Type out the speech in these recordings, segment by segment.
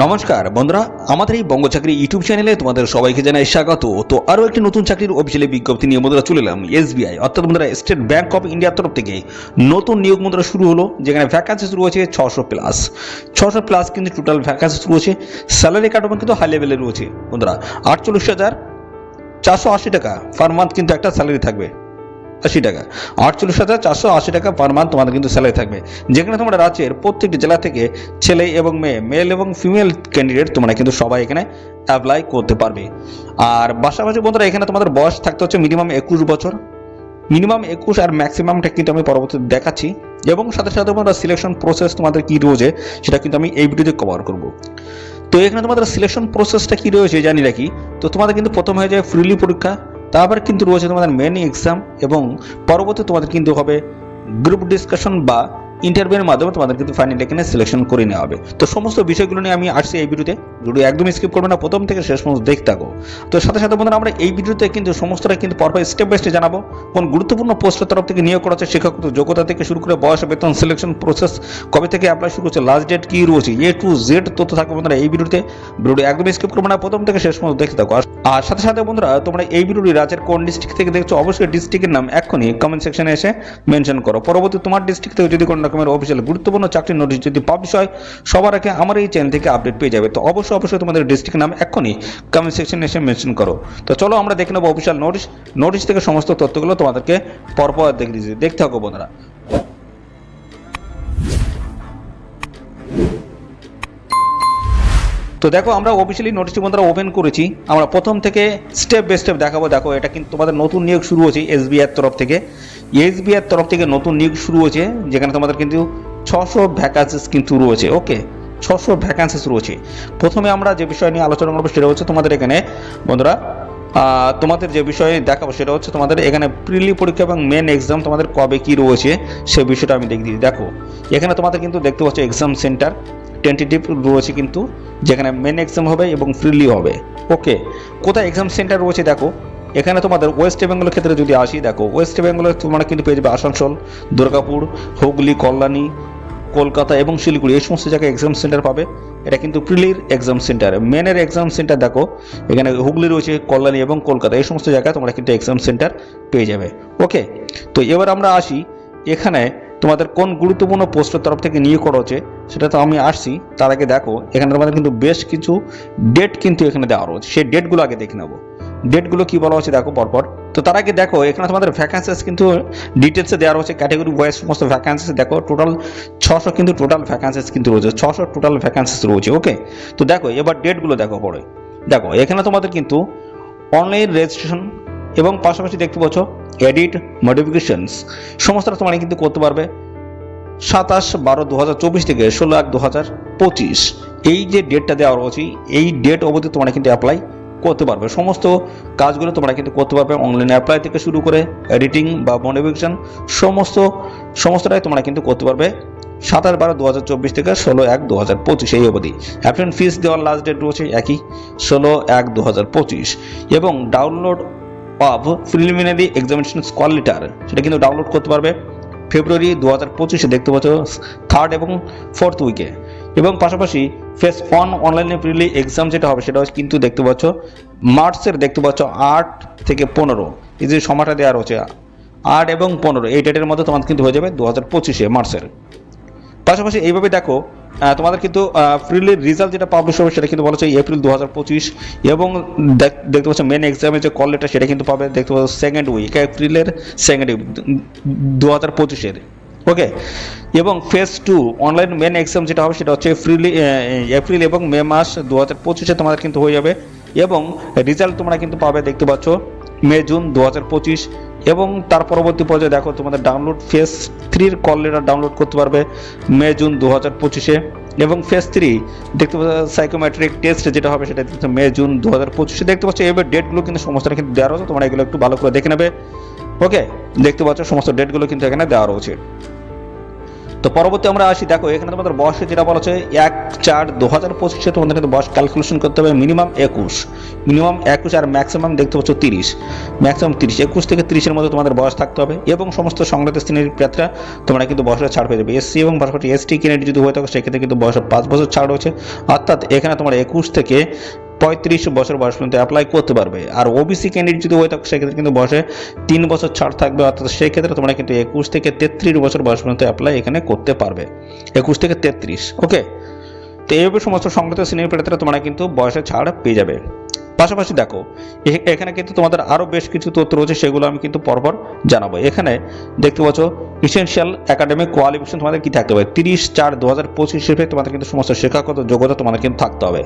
নমস্কার, বন্ধুরা, আমাদের এই বঙ্গ চাকরি ইউটিউব চ্যানেলে তোমাদের সবাইকে জানাই স্বাগত। তো আরও একটি নতুন চাকরির অফিসিয়ালি বিজ্ঞপ্তি নিয়ে বন্ধুরা চলে এলাম, এসবিআই। অর্থাৎ বন্ধুরা, স্টেট ব্যাংক অফ ইন্ডিয়ার তরফ থেকে নতুন নিয়োগ বন্ধুরা শুরু হলো, যেখানে ভ্যাকান্সি শুরু হয়েছে ছশো প্লাস ছশো প্লাস কিন্তু টোটাল ভ্যাকান্সি শুরু হয়েছে স্যালারি কার্ডও কিন্তু হাই লেভেলে রয়েছে। বন্ধুরা, আটচল্লিশ হাজার চারশো আশি টাকা পার মান্থ কিন্তু একটা স্যালারি থাকবে। আশি টাকা। আটচল্লিশ হাজার চারশো আশি টাকা পার মান্থ তোমাদের কিন্তু স্যালারি থাকবে। যেখানে তোমরা রাজ্যের প্রত্যেকটি জেলা থেকে ছেলে এবং মেয়ে মেল এবং ফিমেল ক্যান্ডিডেট তোমরা কিন্তু সবাই এখানে অ্যাপ্লাই করতে পারবে। আর পাশাপাশি বন্ধুরা, এখানে তোমাদের বয়স থাকতে হচ্ছে মিনিমাম একুশ বছর। মিনিমাম একুশ আর ম্যাক্সিমামটা কিন্তু আমি পরবর্তীতে দেখাচ্ছি। এবং সাথে সাথে তোমরা সিলেকশন প্রসেস তোমাদের কী রয়েছে সেটা কিন্তু আমি এই ভিডিওতে কভার করব। তো এখানে তোমাদের সিলেকশন প্রসেসটা কী রয়েছে জানি রাখি তো তোমাদের কিন্তু প্রথম হয়ে যায় ফ্রিলি পরীক্ষা। তারপর কিন্তু রয়েছে তোমাদের মেন এক্সাম এবং পরবর্তী তোমাদের কিন্তু হবে গ্রুপ ডিসকাশন বা ইন্টারভিউয়ের মাধ্যমে তোমাদের কিন্তু ফাইনাল এখানে সিলেকশন করে নেওয়া হবে। তো সমস্ত বিষয়গুলো নিয়ে আমি আসছি এই ভিডিওতে। ভিডিও একদম স্কিপ করবে না, প্রথম থেকে শেষ পর্যন্ত দেখতে থাকো। তো সাথে সাথে বন্ধুরা, আমরা এই ভিডিওতে কিন্তু সমস্তটা কিন্তু পরপর স্টেপ বাই স্টেপ জানাব। কোন গুরুত্বপূর্ণ পোস্টের তরফ থেকে নিয়োগ করা হচ্ছে শিক্ষাগত যোগ্যতা থেকে শুরু করে বয়স, বেতন সিলেকশন প্রসেস কবে থেকে অ্যাপ্লাই শুরু হচ্ছে লাস্ট ডেট কি রয়েছে এ টু জেড তথ্য থাকবে বন্ধুরা এই ভিডিওতে। ভিডিওটি একদম স্কিপ করবে না, প্রথম থেকে শেষ পর্যন্ত দেখতে থাকো। আর- সাথে সাথে বন্ধুরা, তোমরা এই ভিডিওটি রাজ্যের কোন ডিস্ট্রিক্ট থেকে দেখছ, অবশ্যই ডিস্ট্রিক্টের নাম এখনই কমেন্ট সেকশনে এসে মেনশন করো। পরবর্তী তোমার ডিস্ট্রিক্ট থেকে যদি কোনো রকমের অফিসিয়াল গুরুত্বপূর্ণ চাকরির নোটিশ যদি পাবলিশ হয়, সবার আগে আমার এই চ্যানেল থেকে আপডেট পেয়ে যাবে। তো অবশ্যই অবশ্যই তোমাদের ডিস্ট্রিক্ট নাম এখনই কমেন্ট সেকশনে এসে মেনশন করো। তো চলো আমরা দেখে নেব অফিসিয়াল নোটিশ নোটিশ থেকে সমস্ত তথ্যগুলো তোমাদেরকে পরপর দেখে দিচ্ছি। দেখতে থাকো বন্ধুরা। তো দেখো, আমরা অফিসিয়ালি নোটিশটি বন্ধুরা ওপেন করেছি। আমরা প্রথম থেকে স্টেপ বাই স্টেপ দেখাবো। দেখো, এটা কিন্তু তোমাদের নতুন নিয়োগ শুরু হয়েছে এসবিআর তরফ থেকে। এসবিআর তরফ থেকে নতুন নিয়োগ শুরু হয়েছে, যেখানে তোমাদের কিন্তু ছশো ভ্যাকান্সিস কিন্তু রয়েছে ওকে ছশো ভ্যাকান্সিস রয়েছে। প্রথমে আমরা যে বিষয় নিয়ে আলোচনা করব সেটা হচ্ছে তোমাদের এখানে, বন্ধুরা তোমাদের যে বিষয়ে দেখাবো সেটা হচ্ছে তোমাদের এখানে প্রিলি পরীক্ষা এবং মেন এক্সাম তোমাদের কবে কি রয়েছে, সে বিষয়টা আমি দেখি দেখো, এখানে তোমাদের কিন্তু দেখতে পাচ্ছ এক্সাম সেন্টার টেন্টেটিভ রয়েছে কিন্তু, যেখানে মেন এক্সাম হবে এবং ফ্রিলি হবে। ওকে কোথায় এক্সাম সেন্টার রয়েছে দেখো, এখানে তোমাদের ওয়েস্ট বেঙ্গলের ক্ষেত্রে যদি আসি, দেখো ওয়েস্ট বেঙ্গলে তোমরা কিন্তু পেয়ে যাবে আসানসোল, দুর্গাপুর, হুগলি, কল্যাণী, কলকাতা এবং শিলিগুড়ি, এই সমস্ত জায়গায় এক্সাম সেন্টার পাবে। এটা কিন্তু প্রিলির এক্সাম সেন্টার মেনের এক্সাম সেন্টার দেখো, এখানে হুগলি রয়েছে, কল্যাণী এবং কলকাতা, এই সমস্ত জায়গায় তোমরা কিন্তু এক্সাম সেন্টার পেয়ে যাবে। ওকে তো এবার আমরা আসি, এখানে তোমাদের কোন গুরুত্বপূর্ণ পোস্টের তরফ থেকে নিয়োগ করা হচ্ছে, সেটা তো আমি আসছি। তার আগে দেখো এখানে তোমাদের কিন্তু বেশ কিছু ডেট কিন্তু এখানে দেওয়া রয়েছে। সেই ডেটগুলো আগে দেখে নেব। ডেটগুলো কি বলা হচ্ছে দেখো পরপর। তো তার আগে দেখো, এখানে তোমাদের ভ্যাকান্সিস কিন্তু ডিটেলসে দেওয়া রয়েছে। ক্যাটাগরি ওয়াইজ সমস্ত ভ্যাকান্সিস দেখো টোটাল ছশো কিন্তু টোটাল ভ্যাকান্সিস কিন্তু রয়েছে। ছশো টোটাল ভ্যাকান্সিস রয়েছে ওকে তো দেখো, এবার ডেটগুলো দেখো পরে। দেখো, এখানে তোমাদের কিন্তু অনলাইন রেজিস্ট্রেশন এবং পাশাপাশি দেখতে পাচ্ছ এডিট মডিফিকেশনস সমস্তটা তোমরা কিন্তু করতে পারবে। সাতাশ বারো দু হাজার চব্বিশ থেকে ষোলো এক দু হাজার পঁচিশ। এই যে ডেটটা দেওয়া রয়েছে, এই ডেট অবধি তোমরা কিন্তু অ্যাপ্লাই করতে পারবে। সমস্ত কাজগুলো তোমরা কিন্তু করতে পারবে অনলাইন অ্যাপ্লাই থেকে শুরু করে এডিটিং বা মডিফিকেশন সমস্ত, সমস্তটাই তোমরা কিন্তু করতে পারবে সাতাশ বারো দু হাজার চব্বিশ থেকে ষোলো এক দু হাজার পঁচিশ এই অবধি। অ্যাপ্লিকেন্ট ফিস দেওয়ার লাস্ট ডেট রয়েছে একই, ষোলো এক দু হাজার পঁচিশ। এবং download of preliminary examination call letter সেটা কিন্তু ডাউনলোড করতে পারবে। ফেব্রুয়ারি দু হাজার পঁচিশে দেখতে পাচ্ছ থার্ড এবং ফোর্থ উইকে এবং পাশাপাশি ফেস ওয়ান অনলাইনে প্রিলি এক্সাম যেটা হবে, সেটা কিন্তু দেখতে পাচ্ছ, মার্চের দেখতে পাচ্ছ, আট থেকে পনেরো। এই যে সময়টা দেওয়া রয়েছে, আট এবং পনেরো, এই ডেটের মধ্যে তোমার কিন্তু হয়ে যাবে দু হাজার পঁচিশে, মার্চের। পাশাপাশি এইভাবে দেখো তোমাদের কিন্তু ফ্রিলির রেজাল্ট যেটা পাবলিশ হবে সেটা কিন্তু বলা হচ্ছে এপ্রিল দু হাজার পঁচিশ এবং দেখতে পাচ্ছ মেন এক্সামের যে কল লেটার সেটা কিন্তু পাবে, দেখতে পাচ্ছ সেকেন্ড উইক এপ্রিলের সেকেন্ড উইক দু হাজার পঁচিশের ওকে এবং phase two online main exam যেটা হবে সেটা হচ্ছে এপ্রিল এপ্রিল এবং মে মাস দু হাজার পঁচিশে তোমাদের কিন্তু হয়ে যাবে এবং রেজাল্ট তোমরা কিন্তু পাবে, দেখতে পাচ্ছ, মে, জুন দু হাজার পঁচিশ এবং তার পরবর্তী পর্যায়ে দেখো তোমাদের ডাউনলোড ফেস থ্রির কল লেটার ডাউনলোড করতে পারবে মে জুন দু হাজার পঁচিশে। এবং ফেস থ্রি দেখতে পাচ্ছ সাইকোমেট্রিক টেস্ট যেটা হবে সেটা দেখতে মে জুন দু হাজার পঁচিশে। দেখতে পাচ্ছ এবার ডেটগুলো কিন্তু সমস্যাটা কিন্তু দেওয়া রয়েছে, তোমরা এগুলো একটু ভালো করে দেখে নেবে। ওকে দেখতে পাচ্ছ সমস্ত ডেটগুলো কিন্তু এখানে দেওয়া রয়েছে। তো পরবর্তী আমরা আসি, দেখো, এখানে তোমাদের বয়সে যেটা বলা হচ্ছে এক চার দু হাজার পঁচিশে তোমাদের কিন্তু বয়স ক্যালকুলেশন করতে হবে মিনিমাম একুশ। মিনিমাম একুশ আর ম্যাক্সিমাম দেখতে পাচ্ছ তিরিশ। ম্যাক্সিমাম তিরিশ, একুশ থেকে তিরিশের মধ্যে তোমাদের বয়স থাকতে হবে এবং সমস্ত সংগ্রাত শ্রেণির প্রার্থীরা তোমরা কিন্তু বয়সের ছাড় পেয়ে যাবে। এসসি এবং পাশাপাশি এসটি ক্যান্ডিডেট যদি হয়ে থাকো, সেক্ষেত্রে কিন্তু বয়সের পাঁচ বছর ছাড় রয়েছে। অর্থাৎ এখানে তোমার একুশ থেকে পঁয়ত্রিশ বছর বয়স পর্যন্ত অ্যাপ্লাই করতে পারবে। আর ওবিসি ক্যান্ডিডেট যদি হয়ে থাকে, সেক্ষেত্রে কিন্তু বয়সে তিন বছর ছাড় থাকবে, অর্থাৎ সেক্ষেত্রে তোমরা কিন্তু একুশ থেকে তেত্রিশ বছর বয়স পর্যন্ত অ্যাপ্লাই এখানে করতে পারবে। একুশ থেকে তেত্রিশ ওকে তো এইভাবে সমস্ত সংগত শ্রেণির প্রার্থীরা তোমরা কিন্তু বয়সে ছাড় পেয়ে যাবে। পাশাপাশি দেখো এখানে কিন্তু তোমাদের আরও বেশ কিছু তথ্য রয়েছে, সেগুলো আমি কিন্তু পরপর জানাব। এখানে দেখতে পাচ্ছ ইসেনশিয়াল একাডেমিক কোয়ালিফিকেশন তোমাদের কি থাকতে হবে? তিরিশ চার দু হাজার পঁচিশ হিসেবে তোমাদের কিন্তু সমস্ত শিক্ষাগত যোগ্যতা তোমাদের কিন্তু থাকতে হবে।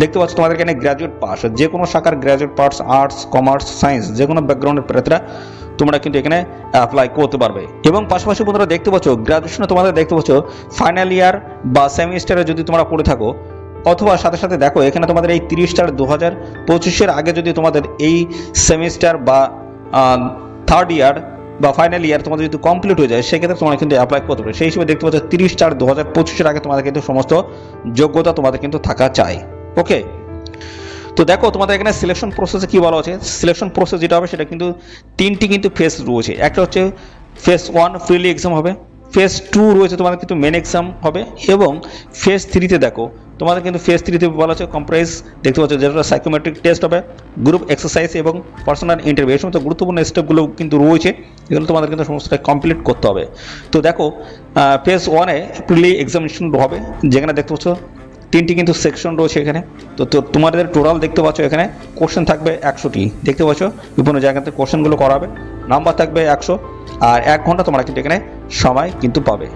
দেখতে পাচ্ছ, তোমাদের এখানে গ্র্যাজুয়েট পাস যে কোনো শাখার graduate pass arts commerce science যে কোনো ব্যাকগ্রাউন্ডের প্রার্থীরা তোমরা কিন্তু এখানে অ্যাপ্লাই করতে পারবে। এবং পাশাপাশি বন্ধুরা দেখতে পাচ্ছ গ্রাজুয়েশনে তোমাদের দেখতে পাচ্ছ ফাইনাল ইয়ার বা সেমিস্টারে যদি তোমরা পড়ে থাকো অথবা সাথে সাথে দেখো, এখানে তোমাদের এই তিরিশ চার দু হাজার পঁচিশের আগে যদি তোমাদের এই সেমিস্টার বা থার্ড ইয়ার বা ফাইনাল ইয়ার তোমাদের যদি কমপ্লিট হয়ে যায়, সেক্ষেত্রে তোমরা কিন্তু অ্যাপ্লাই করতে পারবে। সেই হিসেবে দেখতে পাচ্ছ তিরিশ চার দু হাজার পঁচিশের আগে তোমাদের কিন্তু সমস্ত যোগ্যতা তোমাদের কিন্তু থাকা চাই। ওকে তো দেখো, তোমাদের এখানে সিলেকশন প্রসেসে কী বলা আছে সিলেকশন প্রসেস যেটা হবে, সেটা কিন্তু তিনটি কিন্তু ফেস রয়েছে। একটা হচ্ছে ফেস ওয়ান ফ্রিলি এক্সাম হবে। ফেস টু রয়েছে, তোমাদের কিন্তু মেন এক্সাম হবে এবং ফেস থ্রিতে দেখো, তোমাদের কিন্তু ফেস থ্রিতে বলা আছে কম্প্রাইজ দেখতে পাচ্ছ যেটা সাইকোমেট্রিক টেস্ট হবে গ্রুপ এক্সারসাইজ এবং পার্সোনাল ইন্টারভিউ এই সমস্ত গুরুত্বপূর্ণ স্টেপগুলো কিন্তু রয়েছে, এগুলো তোমাদের কিন্তু সমস্তটা কমপ্লিট করতে হবে। তো দেখো ফেস ওয়ানে প্রিলি এক্সামিনেশন হবে, যেখানে দেখতে পাচ্ছ তিনটি কিন্তু সেকশন রয়েছে এখানে, তো তো তোমাদের টোটাল দেখতে পাচ্ছ এখানে কোশ্চেন থাকবে একশোটি, দেখতে পাচ্ছ বিভিন্ন জায়গাতে কোশ্চেনগুলো করাবে নাম্বার থাকবে একশো, আর এক ঘণ্টা তোমরা কিন্তু এখানে সময় কিন্তু পাবে।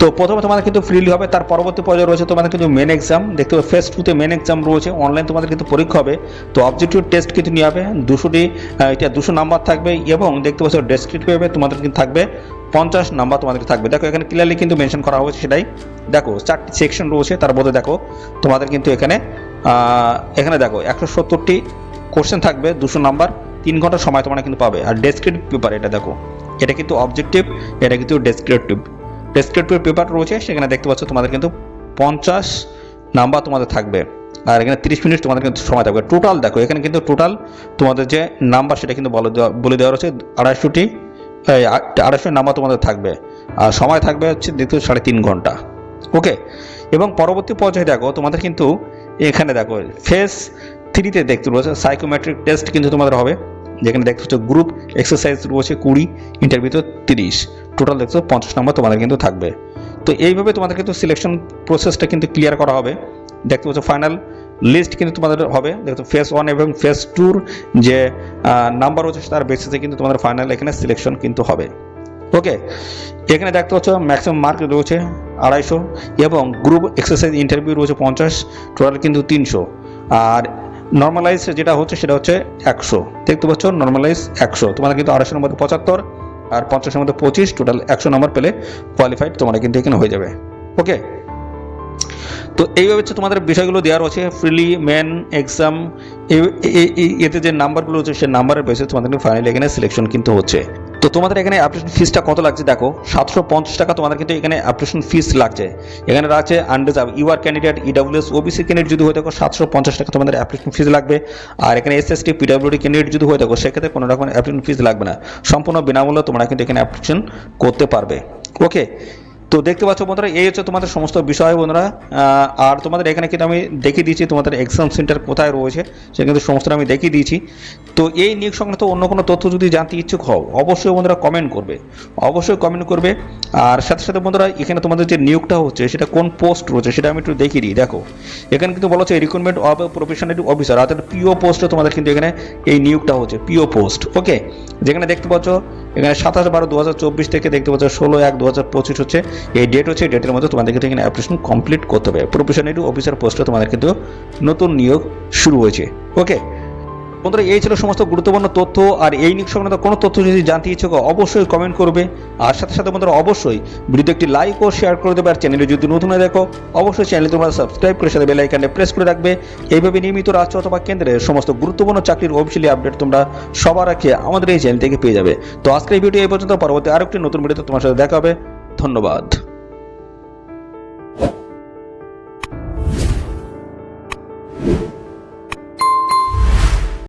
তো প্রথমে তোমাদের কিন্তু ফ্রিলি হবে, তার পরবর্তী পর্যায়ে রয়েছে তোমাদের কিন্তু মেন এক্সাম দেখতে পাবে ফেস টুতে মেন এক্সাম রয়েছে অনলাইন তোমাদের কিন্তু পরীক্ষা হবে। তো অবজেক্টিভ টেস্ট কিন্তু নিয়ে হবে, দুশোটি এটা দুশো নাম্বার থাকবে এবং দেখতে পাচ্ছ ডেসক্রিপটিভে তোমাদের কিন্তু থাকবে পঞ্চাশ নাম্বার তোমাদের থাকবে। দেখো, এখানে ক্লিয়ারলি কিন্তু মেনশন করা হয়েছে সেটাই। দেখো, চারটি সেকশন রয়েছে, তার মধ্যে দেখো, তোমাদের কিন্তু এখানে এখানে দেখো, একশো সত্তরটি কোশ্চেন থাকবে, দুশো নাম্বার তিন ঘণ্টা সময় তোমরা কিন্তু পাবে। আর ডেসক্রিপটিভ পেপার এটা দেখো। এটা কিন্তু অবজেক্টিভ এটা কিন্তু ডেসক্রিপটিভ ডেসক্রিপটিভ পেপার রয়েছে, সেখানে দেখতে পাচ্ছ তোমাদের কিন্তু পঞ্চাশ নাম্বার তোমাদের থাকবে। আর এখানে তিরিশ মিনিট তোমাদের কিন্তু সময় থাকবে। টোটাল দেখো, এখানে কিন্তু টোটাল তোমাদের যে নাম্বার সেটা কিন্তু বলে দেওয়া বলে দেওয়া রয়েছে আড়াইশোটি আড়াইশো নাম্বার তোমাদের থাকবে। আর সময় থাকবে হচ্ছে দ্বিতীয় সাড়ে তিন ঘণ্টা। ওকে এবং পরবর্তী পর্যায়ে দেখো, তোমাদের কিন্তু এখানে দেখো ফেস থ্রিতে দেখতে রয়েছে সাইকোমেট্রিক টেস্ট কিন্তু তোমাদের হবে। যেখানে দেখতে হচ্ছে গ্রুপ এক্সারসাইজ রয়েছে কুড়ি ইন্টারভিউতে তিরিশ। টোটাল দেখছ পঞ্চাশ নম্বর তোমাদের কিন্তু থাকবে। তো এইভাবে তোমাদের কিন্তু সিলেকশন প্রসেসটা কিন্তু ক্লিয়ার করা হবে। দেখতে পাচ্ছ ফাইনাল লিস্ট কিন্তু তোমাদের হবে। দেখো ফেস ওয়ান এবং ফেস টুর যে নাম্বার রয়েছে তার বেসিসে কিন্তু তোমাদের ফাইনাল এখানে সিলেকশন কিন্তু হবে। ওকে এখানে দেখতে পাচ্ছ ম্যাক্সিমাম মার্ক রয়েছে আড়াইশো এবং গ্রুপ এক্সারসাইজ ইন্টারভিউ রয়েছে পঞ্চাশ টোটাল কিন্তু তিনশো। আর নর্মালাইজ যেটা হচ্ছে সেটা হচ্ছে একশো। দেখতে পাচ্ছ নর্মালাইজ একশো। তোমার কিন্তু আড়াইশোর মধ্যে পঁচাত্তর আর পঞ্চাশের মধ্যে পঁচিশ টোটাল একশো নম্বর পেলে কোয়ালিফাইড তোমরা কিন্তু এখানে হয়ে যাবে। ওকে তো এইভাবে হচ্ছে তোমাদের বিষয়গুলো দেওয়া রয়েছে ফ্রিলি মেন এক্সাম এতে যে নাম্বারগুলো হচ্ছে সেই নাম্বারের বেসে তোমাদের ফাইনালি এখানে সিলেকশন কিন্তু হচ্ছে। তো তোমাদের এখানে অ্যাপ্লিকেশন ফিসটা কত লাগছে দেখো? সাতশো পঞ্চাশ টাকা তোমাদের কিন্তু এখানে অ্যাপ্লিকেশন ফিস লাগছে। এখানে আছে under UR candidate EWS OBC candidate যদি হয়ে থাকো, সাতশো পঞ্চাশ টাকা তোমাদের অ্যাপ্লিকেশন ফিস লাগবে। আর এখানে S S T PWD candidate যদি হয়ে থাকো, সেক্ষেত্রে কোনো রকম অ্যাপ্লিকেশন ফিস লাগবে না। সম্পূর্ণ বিনামূল্যে তোমরা কিন্তু এখানে অ্যাপ্লিকেশন করতে পারবে। ওকে তো দেখতে পাচ্ছ বন্ধুরা, এই হচ্ছে তোমাদের সমস্ত বিষয় বন্ধুরা। আর তোমাদের এখানে কিন্তু আমি দেখিয়ে দিয়েছি তোমাদের এক্সাম সেন্টার কোথায় রয়েছে, সে কিন্তু সমস্তটা আমি দেখিয়ে দিয়েছি। তো এই নিয়োগ সংক্রান্ত অন্য কোনো তথ্য যদি জানতে ইচ্ছুক হও, অবশ্যই বন্ধুরা কমেন্ট করবে। অবশ্যই কমেন্ট করবে। আর সাথে সাথে বন্ধুরা, এখানে তোমাদের যে নিয়োগটা হচ্ছে, সেটা কোন পোস্ট রয়েছে, সেটা আমি একটু দেখিয়ে দিই। দেখো, এখানে কিন্তু বলা হচ্ছে রিক্রুটমেন্ট অফ প্রফেশনাল অফিসার অর্থাৎ পিও পোস্টে তোমাদের কিন্তু এখানে এই নিয়োগটা হচ্ছে পিও পোস্ট ওকে যেখানে দেখতে পাচ্ছ এখানে সাতাশ বারো দু হাজার চব্বিশ থেকে দেখতে পাচ্ছ, ষোলো এক দু হচ্ছে। এই ডেট হচ্ছে ডেটের মধ্যে তোমাদের কিন্তু এখানে অ্যাপ্লিকেশন কমপ্লিট করতে হবে। প্রফেশনারি অফিসার পোস্টে তোমাদের কিন্তু নতুন নিয়োগ শুরু হয়েছে। ওকে বন্ধুরা, এই ছিল সমস্ত গুরুত্বপূর্ণ তথ্য, আর এই নিয়োগ সংক্রান্ত কোনো তথ্য যদি জানতে ইচ্ছুক, অবশ্যই কমেন্ট করবে। আর সাথে সাথে বন্ধুরা, অবশ্যই ভিডিওতে একটি লাইক ও শেয়ার করে দেবে, আর চ্যানেলে যদি নতুন দেখো, অবশ্যই চ্যানেলে তোমরা সাবস্ক্রাইব করে সাথে বেল আইকনে প্রেস করে রাখবে। এইভাবে নিয়মিত রাজ্য অথবা কেন্দ্রের সমস্ত গুরুত্বপূর্ণ চাকরির অফিসিয়ালি আপডেট তোমরা সবার আগে আমাদের এই চ্যানেল থেকে পেয়ে যাবে। তো আজকের ভিডিও এই পর্যন্ত, পরবর্তী আরেকটি নতুন ভিডিওতে তোমার সাথে দেখা হবে। ধন্যবাদ।